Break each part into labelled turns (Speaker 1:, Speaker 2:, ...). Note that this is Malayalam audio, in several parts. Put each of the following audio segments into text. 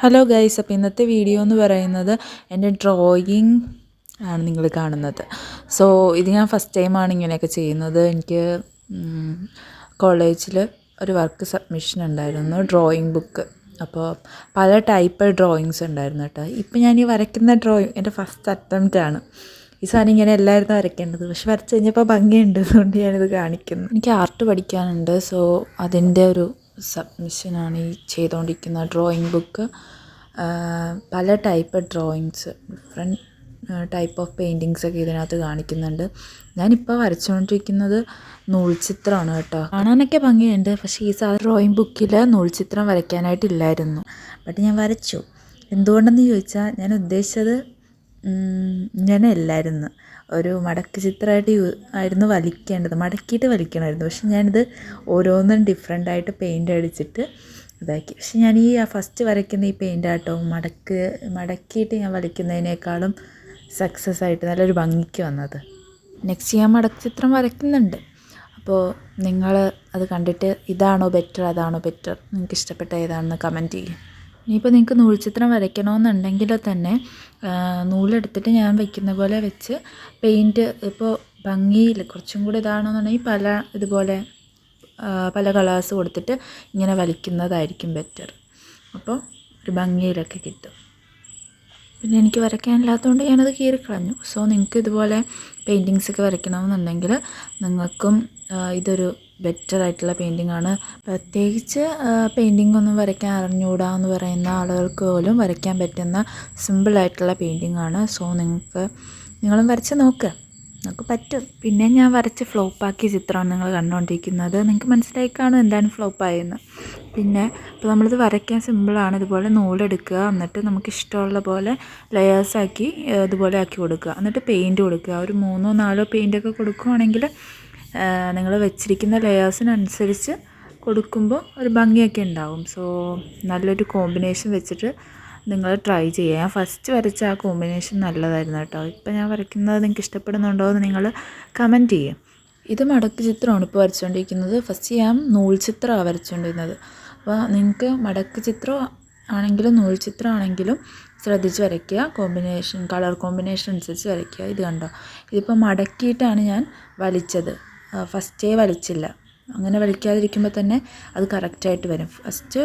Speaker 1: ഹലോ ഗൈസ് അപ്പോൾ ഇന്നത്തെ വീഡിയോ എന്ന് പറയുന്നത് എന്റെ ഡ്രോയിങ് ആണ് നിങ്ങൾ കാണുന്നത്. സോ ഇത് ഞാൻ ഫസ്റ്റ് ടൈമാണ് ഇങ്ങനെയൊക്കെ ചെയ്യുന്നത്. എനിക്ക് കോളേജിൽ ഒരു വർക്ക് സബ്മിഷൻ ഉണ്ടായിരുന്നു ഡ്രോയിങ് ബുക്ക് അപ്പോൾ പല ടൈപ്പ് ഡ്രോയിങ്സ് ഉണ്ടായിരുന്നു കേട്ടോ. ഇപ്പം ഞാൻ ഈ വരയ്ക്കുന്ന ഡ്രോയിങ് എന്റെ ഫസ്റ്റ് അറ്റംപ്റ്റ് ആണ്. ഈ സാധനം ഇങ്ങനെ എല്ലാവരും വരയ്ക്കേണ്ടത്. പക്ഷെ വരച്ച് കഴിഞ്ഞപ്പോൾ ഭംഗിയുണ്ട്. അതുകൊണ്ട് ഞാനിത് കാണിക്കുന്നു. എനിക്ക് ആർട്ട് പഠിക്കാനുണ്ട്. സോ അതിന്റെ ഒരു സബ്മിഷനാണ് ഈ ചെയ്തുകൊണ്ടിരിക്കുന്ന ഡ്രോയിങ് ബുക്ക്. പല type drawings different type of paintings ഒക്കെ ഇതിനകത്ത് കാണിക്കുന്നുണ്ട്. ഞാനിപ്പോൾ വരച്ചുകൊണ്ടിരിക്കുന്നത് നൂൽചിത്രമാണ് കേട്ടോ. കാണാനൊക്കെ ഭംഗിയുണ്ട് പക്ഷേ ഈ സാ ഡ്രോയിങ് ബുക്കിൽ നൂൽചിത്രം വരയ്ക്കാനായിട്ടില്ലായിരുന്നു. ബട്ട് ഞാൻ വരച്ചു. എന്തുകൊണ്ടെന്ന് ചോദിച്ചാൽ ഞാൻ ഉദ്ദേശിച്ചത് ഇങ്ങനെയല്ലായിരുന്നു. ഒരു മടക്ക് ചിത്രമായിട്ട് യൂ ആയിരുന്നു വലിക്കേണ്ടത്. മടക്കിയിട്ട് വലിക്കണമായിരുന്നു. പക്ഷെ ഞാനിത് ഓരോന്നും ഡിഫറെന്റ് ആയിട്ട് പെയിന്റ് അടിച്ചിട്ട് ഇതാക്കി. പക്ഷെ ഞാൻ ഈ ഫസ്റ്റ് വരയ്ക്കുന്ന ഈ പെയിന്റ് ആട്ടോ മടക്ക് മടക്കിയിട്ട് ഞാൻ വലിക്കുന്നതിനേക്കാളും സക്സസ് ആയിട്ട് നല്ലൊരു ഭംഗിക്ക് വന്നത്. നെക്സ്റ്റ് ഞാൻ മടക്ക് ചിത്രം വരയ്ക്കുന്നുണ്ട്. അപ്പോൾ നിങ്ങൾ അത് കണ്ടിട്ട് ഇതാണോ ബെറ്റർ അതാണോ ബെറ്റർ നിങ്ങൾക്ക് ഇഷ്ടപ്പെട്ട ഏതാണെന്ന് കമന്റ് ചെയ്യും. ഇനിയിപ്പോൾ നിങ്ങൾക്ക് നൂൽ ചിത്രം വരയ്ക്കണമെന്നുണ്ടെങ്കിൽ തന്നെ നൂലെടുത്തിട്ട് ഞാൻ വയ്ക്കുന്ന പോലെ വെച്ച് പെയിന്റ് ഇപ്പോൾ ഭംഗിയിൽ കുറച്ചും കൂടി ഇതാണെന്നുണ്ടെങ്കിൽ പല ഇതുപോലെ പല കളേഴ്സ് കൊടുത്തിട്ട് ഇങ്ങനെ വലിക്കുന്നതായിരിക്കും ബെറ്റർ. അപ്പോൾ ഒരു ഭംഗിയിലൊക്കെ കിട്ടും. പിന്നെ എനിക്ക് വരയ്ക്കാനില്ലാത്തതുകൊണ്ട് ഞാനത് കീറിക്കളഞ്ഞു സോ നിങ്ങൾക്ക് ഇതുപോലെ പെയിന്റിങ്സ് ഒക്കെ വരയ്ക്കണമെന്നുണ്ടെങ്കിൽ നിങ്ങൾക്കും ഇതൊരു ബെറ്റർ ആയിട്ടുള്ള പെയിന്റിംഗ് ആണ്. പ്രത്യേകിച്ച് പെയിന്റിംഗ് ഒന്നും വരയ്ക്കാൻ അറിഞ്ഞുകൂടാ എന്ന് പറയുന്ന ആളുകൾക്ക് പോലും വരയ്ക്കാൻ പറ്റുന്ന സിമ്പിളായിട്ടുള്ള പെയിന്റിംഗ് ആണ്. സോ നിങ്ങൾക്ക് നിങ്ങളും വരച്ച് നോക്കുക നിങ്ങൾക്ക് പറ്റും. പിന്നെ ഞാൻ വരച്ച് ഫ്ലോപ്പാക്കിയ ചിത്രമാണ് നിങ്ങൾ കണ്ടുകൊണ്ടിരിക്കുന്നത് നിങ്ങൾക്ക് മനസ്സിലായി കാണും എന്താണ് ഫ്ലോപ്പായെന്ന്. പിന്നെ ഇപ്പോൾ നമ്മളിത് വരയ്ക്കാൻ സിമ്പിളാണ് ഇതുപോലെ നൂലെടുക്കുക എന്നിട്ട് നമുക്ക് ഇഷ്ടമുള്ള പോലെ ലെയേഴ്സാക്കി ഇതുപോലെ ആക്കി കൊടുക്കുക. എന്നിട്ട് പെയിന്റ് കൊടുക്കുക. ഒരു മൂന്നോ നാലോ പെയിന്റൊക്കെ കൊടുക്കുകയാണെങ്കിൽ നിങ്ങൾ വെച്ചിരിക്കുന്ന ലെയേഴ്സിനനുസരിച്ച് കൊടുക്കുമ്പോൾ ഒരു ഭംഗിയൊക്കെ ഉണ്ടാവും. സോ നല്ലൊരു കോമ്പിനേഷൻ വെച്ചിട്ട് നിങ്ങൾ ട്രൈ ചെയ്യുക. ഞാൻ ഫസ്റ്റ് വരച്ച ആ കോമ്പിനേഷൻ നല്ലതായിരുന്നു കേട്ടോ. ഇപ്പം ഞാൻ വരയ്ക്കുന്നത് നിങ്ങൾക്ക് ഇഷ്ടപ്പെടുന്നുണ്ടോ എന്ന് നിങ്ങൾ കമന്റ് ചെയ്യുക. ഇത് മടക്ക് ചിത്രമാണ് ഇപ്പോൾ വരച്ചുകൊണ്ടിരിക്കുന്നത്. ഫസ്റ്റ് ഞാൻ നൂൽ ചിത്രമാണ് വരച്ചുകൊണ്ടിരുന്നത്. അപ്പോൾ നിങ്ങൾക്ക് മടക്ക് ചിത്രം ആണെങ്കിലും നൂൽ ചിത്രം ആണെങ്കിലും ശ്രദ്ധിച്ച് വരയ്ക്കുക. കോമ്പിനേഷൻ കളർ കോമ്പിനേഷൻ അനുസരിച്ച് വരയ്ക്കുക. ഇത് കണ്ടോ? ഇതിപ്പോൾ മടക്കിയിട്ടാണ് ഞാൻ വലിച്ചത്. ഫസ്റ്റേ വലിച്ചില്ല അങ്ങനെ വലിക്കാതിരിക്കുമ്പോൾ തന്നെ അത് കറക്റ്റായിട്ട് വരും. ഫസ്റ്റ്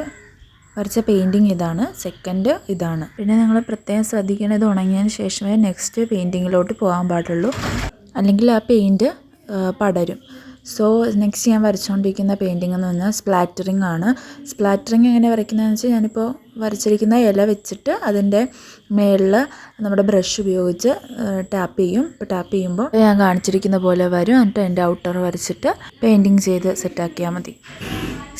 Speaker 1: വരച്ച പെയിന്റിങ് ഇതാണ്. സെക്കൻഡ് ഇതാണ്. പിന്നെ നിങ്ങൾ പ്രത്യേകം ശ്രദ്ധിക്കേണ്ടത് ഉണങ്ങിയതിന് ശേഷമേ നെക്സ്റ്റ് പെയിന്റിങ്ങിലോട്ട് പോകാൻ പാടുള്ളൂ. അല്ലെങ്കിൽ ആ പെയിന്റ് പടരും. സോ നെക്സ്റ്റ് ഞാൻ വരച്ചുകൊണ്ടിരിക്കുന്ന പെയിന്റിംഗ് എന്ന് പറഞ്ഞാൽ സ്പ്ലാറ്ററിങ് ആണ്. സ്പ്ലാറ്ററിങ് എങ്ങനെ വരയ്ക്കുന്നതെന്ന് വെച്ചാൽ ഞാനിപ്പോൾ വരച്ചിരിക്കുന്ന ഇല വെച്ചിട്ട് അതിന്റെ മേളിൽ നമ്മുടെ ബ്രഷ് ഉപയോഗിച്ച് ടാപ്പ് ചെയ്യും. ഇപ്പോൾ ടാപ്പ് ചെയ്യുമ്പോൾ ഞാൻ കാണിച്ചിരിക്കുന്ന പോലെ വരും. എന്നിട്ട് എന്റെ ഔട്ടർ വരച്ചിട്ട് പെയിന്റിങ് ചെയ്ത് സെറ്റാക്കിയാൽ മതി.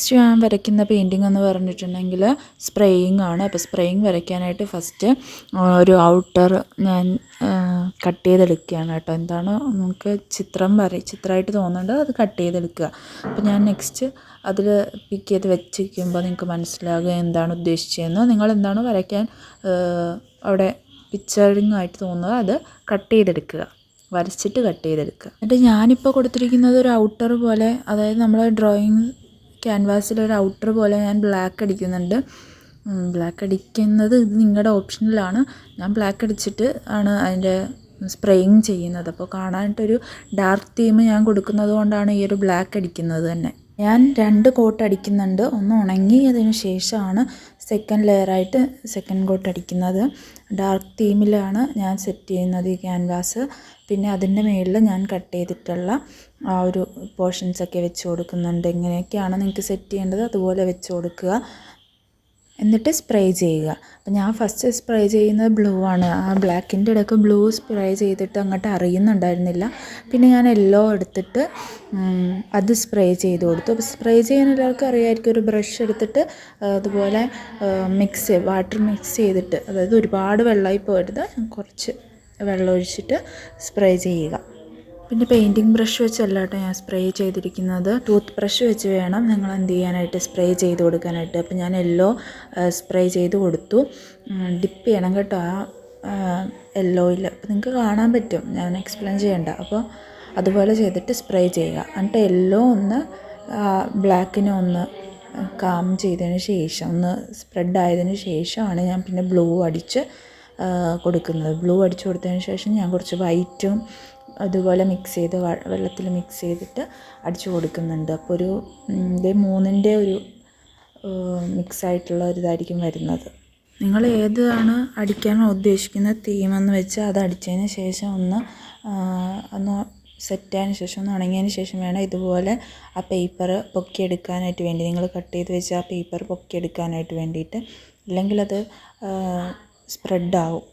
Speaker 1: നെക്സ്റ്റ് ഞാൻ വരയ്ക്കുന്ന പെയിന്റിംഗ് എന്ന് പറഞ്ഞിട്ടുണ്ടെങ്കിൽ സ്പ്രേയിങ് ആണ്. അപ്പോൾ സ്പ്രേയിങ് വരയ്ക്കാനായിട്ട് ഫസ്റ്റ് ഒരു ഔട്ടർ ഞാൻ കട്ട് ചെയ്തെടുക്കുകയാണ് കേട്ടോ. എന്താണ് നമുക്ക് ചിത്രം വര ചിത്രമായിട്ട് തോന്നുന്നുണ്ട് അത് കട്ട് ചെയ്തെടുക്കുക. അപ്പോൾ ഞാൻ നെക്സ്റ്റ് അതിൽ പിക്ക് ചെയ്ത് വെച്ചിരിക്കുമ്പോൾ നിങ്ങൾക്ക് മനസ്സിലാകുക എന്താണ് ഉദ്ദേശിച്ചതെന്ന്. നിങ്ങൾ എന്താണോ വരയ്ക്കാൻ അവിടെ പിക്ചറിങ് ആയിട്ട് തോന്നുന്നത് അത് കട്ട് ചെയ്തെടുക്കുക. വരച്ചിട്ട് കട്ട് ചെയ്തെടുക്കുക. എന്നിട്ട് ഞാനിപ്പോൾ കൊടുത്തിരിക്കുന്നത് ഒരു ഔട്ടർ പോലെ അതായത് നമ്മൾ ഡ്രോയിങ് ക്യാൻവാസിൽ ഒരു ഔട്ടർ പോലെ ഞാൻ ബ്ലാക്ക് അടിക്കുന്നുണ്ട്. ബ്ലാക്ക് അടിക്കുന്നത് ഇത് നിങ്ങളുടെ ഓപ്ഷനിലാണ് ഞാൻ ബ്ലാക്ക് അടിച്ചിട്ട് ആണ് അതിന്റെ സ്പ്രേയിങ് ചെയ്യുന്നത്. അപ്പോൾ കാണാനായിട്ടൊരു ഡാർക്ക് തീം ഞാൻ കൊടുക്കുന്നത് കൊണ്ടാണ് ഈ ഒരു ബ്ലാക്ക് അടിക്കുന്നത് തന്നെ. ഞാൻ രണ്ട് കോട്ട് അടിക്കുന്നുണ്ട്. ഒന്ന് ഉണങ്ങിയതിന് ശേഷമാണ് സെക്കൻഡ് ലെയറായിട്ട് സെക്കൻഡ് കോട്ട് അടിക്കുന്നത്. ഡാർക്ക് തീമിലാണ് ഞാൻ സെറ്റ് ചെയ്യുന്നത് ഈ ക്യാൻവാസ് പിന്നെ അതിന്റെ മുകളിൽ ഞാൻ കട്ട് ചെയ്തിട്ടുള്ള ആ ഒരു പോർഷൻസൊക്കെ വെച്ച് കൊടുക്കുന്നുണ്ട്. എങ്ങനെയൊക്കെയാണ് നിങ്ങൾക്ക് സെറ്റ് ചെയ്യേണ്ടത്. അതുപോലെ വെച്ച് കൊടുക്കുക. എന്നിട്ട് സ്പ്രേ ചെയ്യുക. അപ്പം ഞാൻ ഫസ്റ്റ് സ്പ്രേ ചെയ്യുന്നത് ബ്ലൂ ആണ്. ആ ബ്ലാക്കിന്റെ ഇടയ്ക്ക് ബ്ലൂ സ്പ്രേ ചെയ്തിട്ട് അങ്ങോട്ട് അറിയുന്നുണ്ടായിരുന്നില്ല. പിന്നെ ഞാൻ യെല്ലോ എടുത്തിട്ട് അത് സ്പ്രേ ചെയ്ത് കൊടുത്തു. അപ്പോൾ സ്പ്രേ ചെയ്യാൻ എല്ലാവർക്കും അറിയാമായിരിക്കും. ഒരു ബ്രഷ് എടുത്തിട്ട് അതുപോലെ മിക്സ് വാട്ടർ മിക്സ് ചെയ്തിട്ട് അതായത് ഒരുപാട് വെള്ളമായി പോരുത്. കുറച്ച് വെള്ളം ഒഴിച്ചിട്ട് സ്പ്രേ ചെയ്യുക. പിന്നെ പെയിന്റിങ് ബ്രഷ് വെച്ചല്ല കേട്ടോ ഞാൻ സ്പ്രേ ചെയ്തിരിക്കുന്നത്. ടൂത്ത് ബ്രഷ് വെച്ച് വേണം നിങ്ങൾ എന്ത് ചെയ്യാനായിട്ട് സ്പ്രേ ചെയ്ത് കൊടുക്കാനായിട്ട്. അപ്പോൾ ഞാൻ യെല്ലോ സ്പ്രേ ചെയ്ത് കൊടുത്തു. ഡിപ്പ് ചെയ്യണം കേട്ടോ ആ യെല്ലോയിൽ അപ്പോൾ നിങ്ങൾക്ക് കാണാൻ പറ്റും. ഞാൻ എക്സ്പ്ലെയിൻ ചെയ്യണ്ട. അപ്പോൾ അതുപോലെ ചെയ്തിട്ട് സ്പ്രേ ചെയ്യുക. എന്നിട്ട് യെല്ലോ ഒന്ന് ബ്ലാക്കിനെ ഒന്ന് കാം ചെയ്തതിന് ശേഷം ഒന്ന് സ്പ്രെഡ് ആയതിന് ശേഷമാണ് ഞാൻ പിന്നെ ബ്ലൂ അടിച്ച് കൊടുക്കുന്നത്. ബ്ലൂ അടിച്ച് കൊടുത്തതിന് ശേഷം ഞാൻ കുറച്ച് വൈറ്റും അതുപോലെ മിക്സ് ചെയ്ത് വെള്ളത്തിൽ മിക്സ് ചെയ്തിട്ട് അടിച്ചു കൊടുക്കുന്നുണ്ട്. അപ്പോൾ ഒരു ഇത് മൂന്നിന്റെ ഒരു മിക്സായിട്ടുള്ള ഒരിതായിരിക്കും ഒരു വരുന്നത്. നിങ്ങൾ ഏതാണ് അടിക്കാൻ ഉദ്ദേശിക്കുന്ന തീമെന്ന് വെച്ചാൽ അത് അടിച്ചതിന് ശേഷം ഒന്ന് ഒന്ന് സെറ്റ് സെറ്റായതിന് ശേഷം ഒന്ന് ഉണങ്ങിയതിന് ശേഷം വേണം ഇതുപോലെ ആ പേപ്പർ പൊക്കിയെടുക്കാനായിട്ട് വേണ്ടി. നിങ്ങൾ കട്ട് ചെയ്ത് വെച്ച ആ പേപ്പർ പൊക്കിയെടുക്കാനായിട്ട് വേണ്ടിയിട്ട്. ഇല്ലെങ്കിൽ അത് സ്പ്രെഡാവും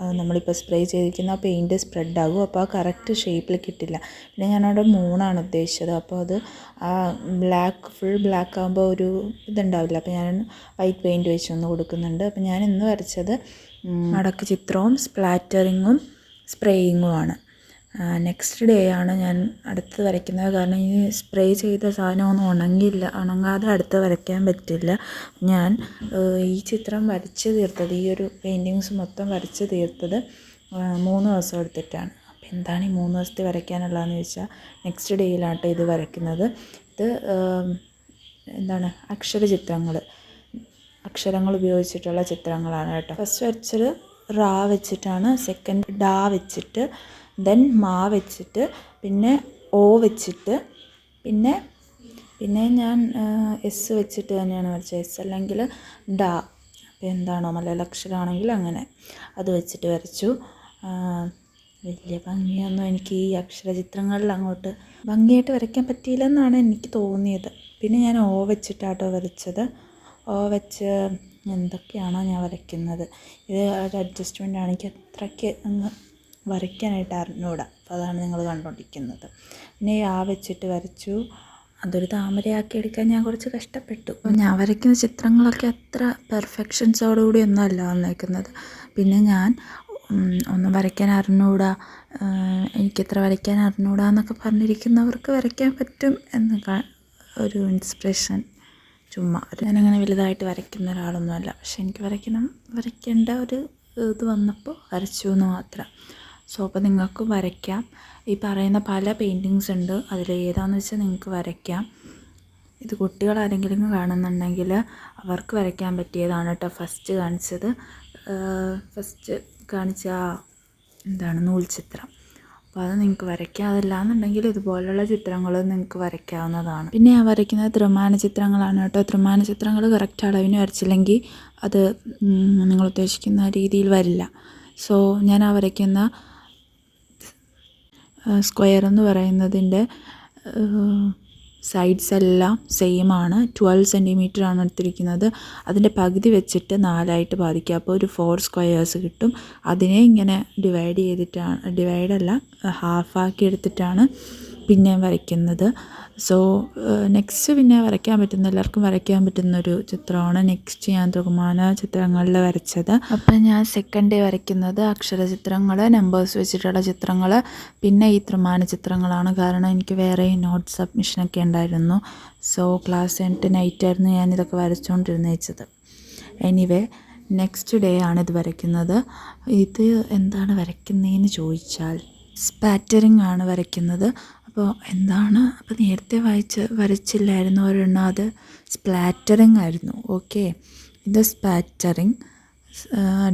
Speaker 1: നമ്മളിപ്പോൾ സ്പ്രേ ചെയ്തിരിക്കുന്ന ആ പെയിന്റ് സ്പ്രെഡാകും അപ്പോൾ ആ കറക്റ്റ് ഷേപ്പിൽ കിട്ടില്ല. പിന്നെ ഞാനവിടെ മൂണാണ് ഉദ്ദേശിച്ചത്. അപ്പോൾ അത് ആ ബ്ലാക്ക് ഫുൾ ബ്ലാക്ക് ആകുമ്പോൾ ഒരു ഇതുണ്ടാവില്ല. അപ്പോൾ ഞാൻ വൈറ്റ് പെയിന്റ് വെച്ച് ഒന്ന് കൊടുക്കുന്നുണ്ട്. അപ്പോൾ ഞാൻ ഇന്ന് വരച്ചത് മടക്ക് ചിത്രവും സ്പ്ലാറ്ററിങ്ങും സ്പ്രേയിങ്ങുമാണ് നെക്സ്റ്റ് ഡേ ആണ് ഞാൻ അടുത്ത് വരയ്ക്കുന്നത്. കാരണം ഈ സ്പ്രേ ചെയ്ത സാധനം ഒന്നും ഉണങ്ങില്ല ഉണങ്ങാതെ അടുത്ത് വരയ്ക്കാൻ പറ്റില്ല. ഞാൻ ഈ ചിത്രം വരച്ച് തീർത്തത് ഈ ഒരു പെയിന്റിങ്സ് മൊത്തം വരച്ച് തീർത്തത് മൂന്ന് ദിവസം എടുത്തിട്ടാണ്. അപ്പോൾ എന്താണ് ഈ മൂന്ന് ദിവസത്തെ വരയ്ക്കാനുള്ളതെന്ന് ചോദിച്ചാൽ നെക്സ്റ്റ് ഡേയിലാട്ടോ ഇത് വരയ്ക്കുന്നത്. ഇത് എന്താണ് അക്ഷര ചിത്രങ്ങൾ അക്ഷരങ്ങൾ ഉപയോഗിച്ചിട്ടുള്ള ചിത്രങ്ങളാണ് കേട്ടോ. ഫസ്റ്റ് വരച്ചത് റാ വെച്ചിട്ടാണ്. സെക്കൻഡ് ഡാ വെച്ചിട്ട് ദെൻ മാ വെച്ചിട്ട് പിന്നെ ഓ വെച്ചിട്ട് പിന്നെ പിന്നെ ഞാൻ എസ് വെച്ചിട്ട് തന്നെയാണ് വരച്ചത്. എസ് അല്ലെങ്കിൽ ഡ. അപ്പോൾ എന്താണോ മലയാള അക്ഷരമാണെങ്കിൽ അങ്ങനെ അത് വെച്ചിട്ട് വരച്ചു. വലിയ ഭംഗിയൊന്നും എനിക്ക് ഈ അക്ഷരചിത്രങ്ങളിൽ അങ്ങോട്ട് ഭംഗിയായിട്ട് വരയ്ക്കാൻ പറ്റിയില്ലെന്നാണ് എനിക്ക് തോന്നിയത്. പിന്നെ ഞാൻ ഓ വെച്ചിട്ടാട്ടോ വരച്ചത്. ഓ വെച്ച് എന്തൊക്കെയാണോ ഞാൻ വരയ്ക്കുന്നത്. ഇത് ഒരു അഡ്ജസ്റ്റ്മെന്റ് ആണ്. എനിക്ക് അത്രയ്ക്ക് അങ്ങ് വരയ്ക്കാനായിട്ട് അറിഞ്ഞൂടാ. അപ്പോൾ അതാണ് നിങ്ങൾ കണ്ടുകൊണ്ടിരിക്കുന്നത് പിന്നെ ആ വെച്ചിട്ട് വരച്ചു. അതൊരു താമരയാക്കി എടുക്കാൻ ഞാൻ കുറച്ച് കഷ്ടപ്പെട്ടു. ഞാൻ വരയ്ക്കുന്ന ചിത്രങ്ങളൊക്കെ അത്ര പെർഫെക്ഷൻസോടുകൂടി ഒന്നും അല്ല വന്നേക്കുന്നത്. പിന്നെ ഞാൻ ഒന്നും വരയ്ക്കാൻ അറിഞ്ഞൂടാ ആഹ് എനിക്കിത്ര വരയ്ക്കാൻ അറിഞ്ഞൂടാ എന്നൊക്കെ പറഞ്ഞിരിക്കുന്നവർക്ക് വരയ്ക്കാൻ പറ്റും എന്ന ഒരു ഇൻസ്പിറേഷൻ ചുമ്മാ. ഞാനങ്ങനെ വലുതായിട്ട് വരയ്ക്കുന്ന ഒരാളൊന്നുമല്ല. പക്ഷെ എനിക്ക് വരയ്ക്കണം വരയ്ക്കേണ്ട ഒരു ഇത് വന്നപ്പോൾ വരച്ചു എന്ന് മാത്രം. സോ അപ്പോൾ നിങ്ങൾക്ക് വരയ്ക്കാം. ഈ പറയുന്ന പല പെയിന്റിങ്സ് ഉണ്ട്. അതിൽ ഏതാണെന്ന് വെച്ചാൽ നിങ്ങൾക്ക് വരയ്ക്കാം. ഇത് കുട്ടികൾ ആരെങ്കിലും കാണുന്നുണ്ടെങ്കിൽ അവർക്ക് വരയ്ക്കാൻ പറ്റിയതാണ് കേട്ടോ ഫസ്റ്റ് കാണിച്ചത്. ഫസ്റ്റ് കാണിച്ച എന്താണ്? നൂൽ ചിത്രം അപ്പോൾ അത് നിങ്ങൾക്ക് വരയ്ക്കാം. അതല്ലാന്നുണ്ടെങ്കിൽ ഇതുപോലുള്ള ചിത്രങ്ങൾ നിങ്ങൾക്ക് വരയ്ക്കാവുന്നതാണ്. പിന്നെ ഞാൻ വരയ്ക്കുന്നത് ത്രിമാന ചിത്രങ്ങളാണ് കേട്ടോ. ത്രിമാന ചിത്രങ്ങൾ കറക്റ്റ് അളവിന് വരച്ചില്ലെങ്കിൽ അത് നിങ്ങൾ ഉദ്ദേശിക്കുന്ന രീതിയിൽ വരില്ല. സോ ഞാൻ ആ വരയ്ക്കുന്ന സ്ക്വയർ എന്ന് പറയുന്നതിന്റെ സൈഡ്സ് എല്ലാം സെയിം ആണ്. ട്വൽവ് സെന്റിമീറ്റർ ആണ് എടുത്തിരിക്കുന്നത്. അതിന്റെ പകുതി വെച്ചിട്ട് നാലായിട്ട് ബാധിക്കുക അപ്പോൾ ഒരു ഫോർ സ്ക്വയേഴ്സ് കിട്ടും. അതിനെ ഇങ്ങനെ ഡിവൈഡ് ചെയ്തിട്ടാണ് ഡിവൈഡല്ല ഹാഫാക്കി എടുത്തിട്ടാണ് പിന്നെ വരയ്ക്കുന്നത്. സോ നെക്സ്റ്റ് പിന്നെ വരയ്ക്കാൻ പറ്റുന്ന എല്ലാവർക്കും വരയ്ക്കാൻ പറ്റുന്ന ഒരു ചിത്രമാണ് നെക്സ്റ്റ് ഞാൻ തുകമാന ചിത്രങ്ങളിൽ വരച്ചത്. അപ്പം ഞാൻ സെക്കൻഡ് ഡേ വരയ്ക്കുന്നത് അക്ഷര ചിത്രങ്ങൾ നമ്പേഴ്സ് വെച്ചിട്ടുള്ള ചിത്രങ്ങൾ പിന്നെ ഈ ത്രിമാന ചിത്രങ്ങളാണ്. കാരണം എനിക്ക് വേറെ നോട്ട് സബ്മിഷനൊക്കെ ഉണ്ടായിരുന്നു. സോ ക്ലാസ് കഴിഞ്ഞിട്ട് നൈറ്റായിരുന്നു ഞാൻ ഇതൊക്കെ വരച്ചുകൊണ്ടിരുന്ന വെച്ചത് എനിവേ നെക്സ്റ്റ് ഡേ ആണ് ഇത് വരയ്ക്കുന്നത്. ഇത് എന്താണ് വരയ്ക്കുന്നതെന്ന് ചോദിച്ചാൽ സ്പാറ്ററിംഗ് ആണ് വരയ്ക്കുന്നത്. അപ്പോൾ എന്താണ്? അപ്പോൾ നേരത്തെ വായിച്ച് വരച്ചില്ലായിരുന്നു ഒരെണ്ണം. അത് സ്പ്ലാറ്ററിങ് ആയിരുന്നു. ഓക്കെ ഇത് സ്പാറ്ററിങ്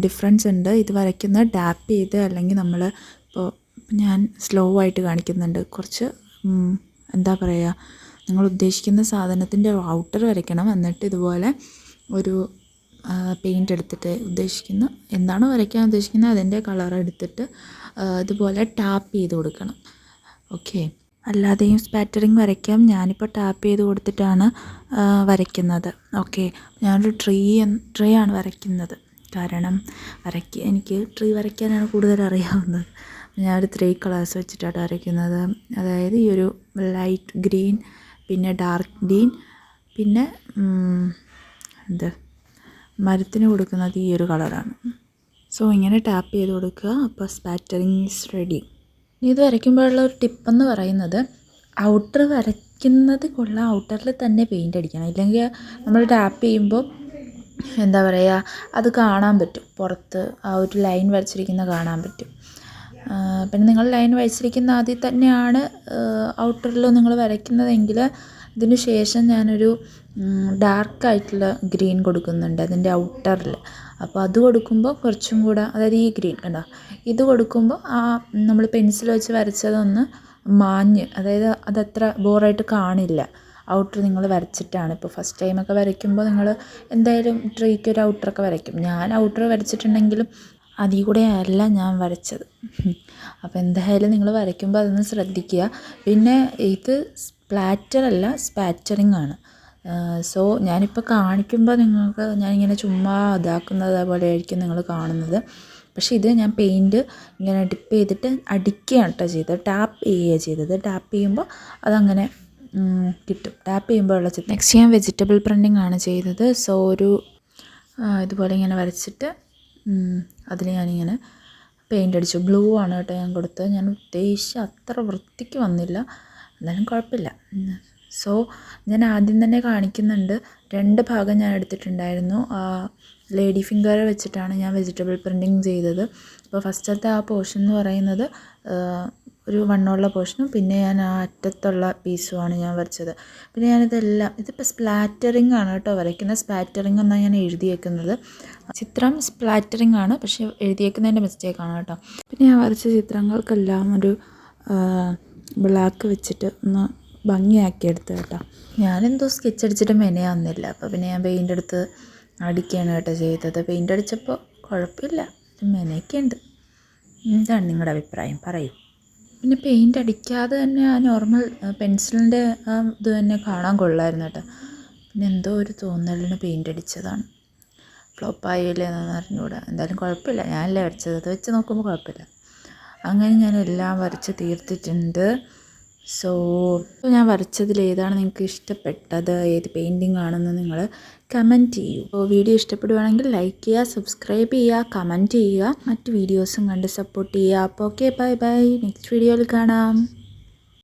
Speaker 1: ഡിഫറൻസ് ഉണ്ട്. ഇത് വരയ്ക്കുന്നത് ഡാപ്പ് ചെയ്ത് അല്ലെങ്കിൽ നമ്മൾ ഇപ്പോൾ ഞാൻ സ്ലോ ആയിട്ട് കാണിക്കുന്നുണ്ട്. കുറച്ച് എന്താ പറയുക നിങ്ങൾ ഉദ്ദേശിക്കുന്ന സാധനത്തിന്റെ ഔട്ടർ വരയ്ക്കണം. എന്നിട്ട് ഇതുപോലെ ഒരു പെയിന്റ് എടുത്തിട്ട് ഉദ്ദേശിക്കുന്ന എന്താണോ വരയ്ക്കാൻ ഉദ്ദേശിക്കുന്നത്? അതിന്റെ കളർ എടുത്തിട്ട് ഇതുപോലെ ടാപ്പ് ചെയ്ത് കൊടുക്കണം. ഓക്കെ അല്ലാതെയും സ്പാറ്ററിങ് വരയ്ക്കാം. ഞാനിപ്പോൾ ടാപ്പ് ചെയ്ത് കൊടുത്തിട്ടാണ് വരയ്ക്കുന്നത്. ഓക്കെ. ഞാനൊരു ട്രീ ട്രീ ആണ് വരയ്ക്കുന്നത്. കാരണം വരയ്ക്ക എനിക്ക് ട്രീ വരയ്ക്കാനാണ് കൂടുതൽ അറിയാവുന്നത്. ഞാനൊരു ത്രീ കളേഴ്സ് വെച്ചിട്ടാണ് വരയ്ക്കുന്നത്. അതായത് ഈ ഒരു ലൈറ്റ് ഗ്രീൻ പിന്നെ ഡാർക്ക് ഗ്രീൻ പിന്നെ എന്ത്? മരത്തിന് കൊടുക്കുന്നത് ഈ ഒരു കളറാണ്. സോ ഇങ്ങനെ ടാപ്പ് ചെയ്ത് കൊടുക്കുക. അപ്പോൾ സ്പാറ്ററിങ് ഈസ് റെഡി. ഇത് വരയ്ക്കുമ്പോഴുള്ള ഒരു ടിപ്പെന്ന് പറയുന്നത് ഔട്ടർ വരയ്ക്കുന്നത് കൊള്ളാം. ഔട്ടറിൽ തന്നെ പെയിന്റ് അടിക്കണം. ഇല്ലെങ്കിൽ നമ്മൾ ടാപ്പ് ചെയ്യുമ്പോൾ എന്താ പറയുക അത് കാണാൻ പറ്റും. പുറത്ത് ആ ഒരു ലൈൻ വരച്ചിരിക്കുന്നത് കാണാൻ പറ്റും. പിന്നെ നിങ്ങൾ ലൈൻ വരച്ചിരിക്കുന്ന ആദ്യം തന്നെയാണ് ഔട്ടറിൽ നിങ്ങൾ വരയ്ക്കുന്നതെങ്കിൽ ഇതിന് ശേഷം ഞാനൊരു ഡാർക്കായിട്ടുള്ള ഗ്രീൻ കൊടുക്കുന്നുണ്ട്. അതിന്റെ ഔട്ടറിൽ. അപ്പോൾ അത് കൊടുക്കുമ്പോൾ കുറച്ചും കൂടെ അതായത് ഈ ഗ്രീൻ കണ്ടോ ഇത് കൊടുക്കുമ്പോൾ ആ നമ്മൾ പെൻസിൽ വെച്ച് വരച്ചതൊന്ന് മാഞ്ഞ് അതായത് അതത്ര ബോറായിട്ട് കാണില്ല. ഔട്ടർ നിങ്ങൾ വരച്ചിട്ടാണ്. ഇപ്പോൾ ഫസ്റ്റ് ടൈമൊക്കെ വരയ്ക്കുമ്പോൾ നിങ്ങൾ എന്തായാലും ട്രീക്ക് ഒരു ഔട്ടറൊക്കെ വരയ്ക്കും. ഞാൻ ഔട്ടർ വരച്ചിട്ടുണ്ടെങ്കിലും അതിൽ കൂടെ അല്ല ഞാൻ വരച്ചത്. അപ്പോൾ എന്തായാലും നിങ്ങൾ വരയ്ക്കുമ്പോൾ അതൊന്ന് ശ്രദ്ധിക്കുക. പിന്നെ ഇത് സ്പ്ലാറ്റർ അല്ല സ്പാറ്ററിങ് ആണ്. സോ ഞാനിപ്പോൾ കാണിക്കുമ്പോൾ നിങ്ങൾക്ക് ഞാനിങ്ങനെ ചുമ്മാ ഇതാക്കുന്നത് പോലെ ആയിരിക്കും നിങ്ങൾ കാണുന്നത്. പക്ഷേ ഇത് ഞാൻ പെയിന്റ് ഇങ്ങനെ ഡിപ്പ് ചെയ്തിട്ട് അടിക്കുകയാണ് കേട്ടോ ചെയ്തത്. ടാപ്പ് ചെയ്യുക ചെയ്തത്. ടാപ്പ് ചെയ്യുമ്പോൾ അതങ്ങനെ കിട്ടും. ടാപ്പ് ചെയ്യുമ്പോൾ ഉള്ള ചിത്രം. നെക്സ്റ്റ് ഞാൻ വെജിറ്റബിൾ പ്രിന്റിംഗ് ആണ് ചെയ്തത്. സോ ഒരു ഇതുപോലെ ഇങ്ങനെ വരച്ചിട്ട് അതിൽ ഞാനിങ്ങനെ പെയിന്റ് അടിച്ചു. ബ്ലൂ ആണ് കേട്ടോ ഞാൻ കൊടുത്തത്. ഞാൻ ഉദ്ദേശിച്ച അത്ര വൃത്തിക്ക് വന്നില്ല. എന്നാലും കുഴപ്പമില്ല. സോ ഞാൻ ആദ്യം തന്നെ കാണിക്കുന്നുണ്ട്. രണ്ട് ഭാഗം ഞാൻ എടുത്തിട്ടുണ്ടായിരുന്നു. ലേഡി ഫിംഗർ വെച്ചിട്ടാണ് ഞാൻ വെജിറ്റബിൾ പ്രിന്റിങ് ചെയ്തത്. അപ്പോൾ ഫസ്റ്റത്തെ ആ പോർഷൻ എന്ന് പറയുന്നത് ഒരു വണ്ണമുള്ള പോർഷനും പിന്നെ ഞാൻ ആ അറ്റത്തുള്ള പീസുമാണ് ഞാൻ വരച്ചത്. പിന്നെ ഞാനിതെല്ലാം ഇതിപ്പോൾ സ്പ്ലാറ്ററിംഗ് ആണ് കേട്ടോ വരയ്ക്കുന്നത്. സ്പ്ലാറ്ററിംഗ് എന്നാണ് ഞാൻ എഴുതിയേക്കുന്നത്. ചിത്രം സ്പ്ലാറ്ററിംഗ് ആണ് പക്ഷേ എഴുതിയേക്കുന്നതിന്റെ ആണ് കേട്ടോ. പിന്നെ ഞാൻ വരച്ച ചിത്രങ്ങൾക്കെല്ലാം ഒരു ബ്ലാക്ക് വെച്ചിട്ട് ഒന്ന് ഭംഗിയാക്കി എടുത്ത് കേട്ടോ. ഞാനെന്തോ സ്കെച്ച് അടിച്ചിട്ട് മെനയാവുന്നില്ല. അപ്പോൾ പിന്നെ ഞാൻ പെയിന്റ് എടുത്ത് അടിക്കുകയാണ് കേട്ടോ ചെയ്തത്. പെയിന്റ് അടിച്ചപ്പോൾ കുഴപ്പമില്ല. മെനയൊക്കെ ഉണ്ട് എന്താണ് നിങ്ങളുടെ അഭിപ്രായം. പറയൂ. പിന്നെ പെയിന്റ് അടിക്കാതെ തന്നെ ആ നോർമൽ പെൻസിലിന്റെ ആ ഇത് തന്നെ കാണാൻ കൊള്ളായിരുന്നു കേട്ടോ. പിന്നെ എന്തോ ഒരു തോന്നലിന് പെയിന്റ് അടിച്ചതാണ്. ഫ്ലോപ്പായില്ലേ എന്ന് അറിഞ്ഞുകൂടാ. എന്തായാലും കുഴപ്പമില്ല. ഞാനല്ലേ വരച്ചത്. അത് വെച്ച് നോക്കുമ്പോൾ കുഴപ്പമില്ല. അങ്ങനെ ഞാൻ എല്ലാം വരച്ച് തീർത്തിട്ടുണ്ട്. സോ ഞാൻ വരച്ചതിൽ ഏതാണ് നിങ്ങൾക്ക് ഇഷ്ടപ്പെട്ടത്? ഏത് പെയിന്റിംഗ് ആണെന്ന് നിങ്ങൾ കമന്റ് ചെയ്യൂ. അപ്പോൾ വീഡിയോ ഇഷ്ടപ്പെടുവാണെങ്കിൽ ലൈക്ക് ചെയ്യുക സബ്സ്ക്രൈബ് ചെയ്യുക കമന്റ് ചെയ്യുക. മറ്റ് വീഡിയോസും കണ്ട് സപ്പോർട്ട് ചെയ്യുക. അപ്പോൾ ഓക്കെ ബൈ ബൈ നെക്സ്റ്റ് വീഡിയോയിൽ കാണാം.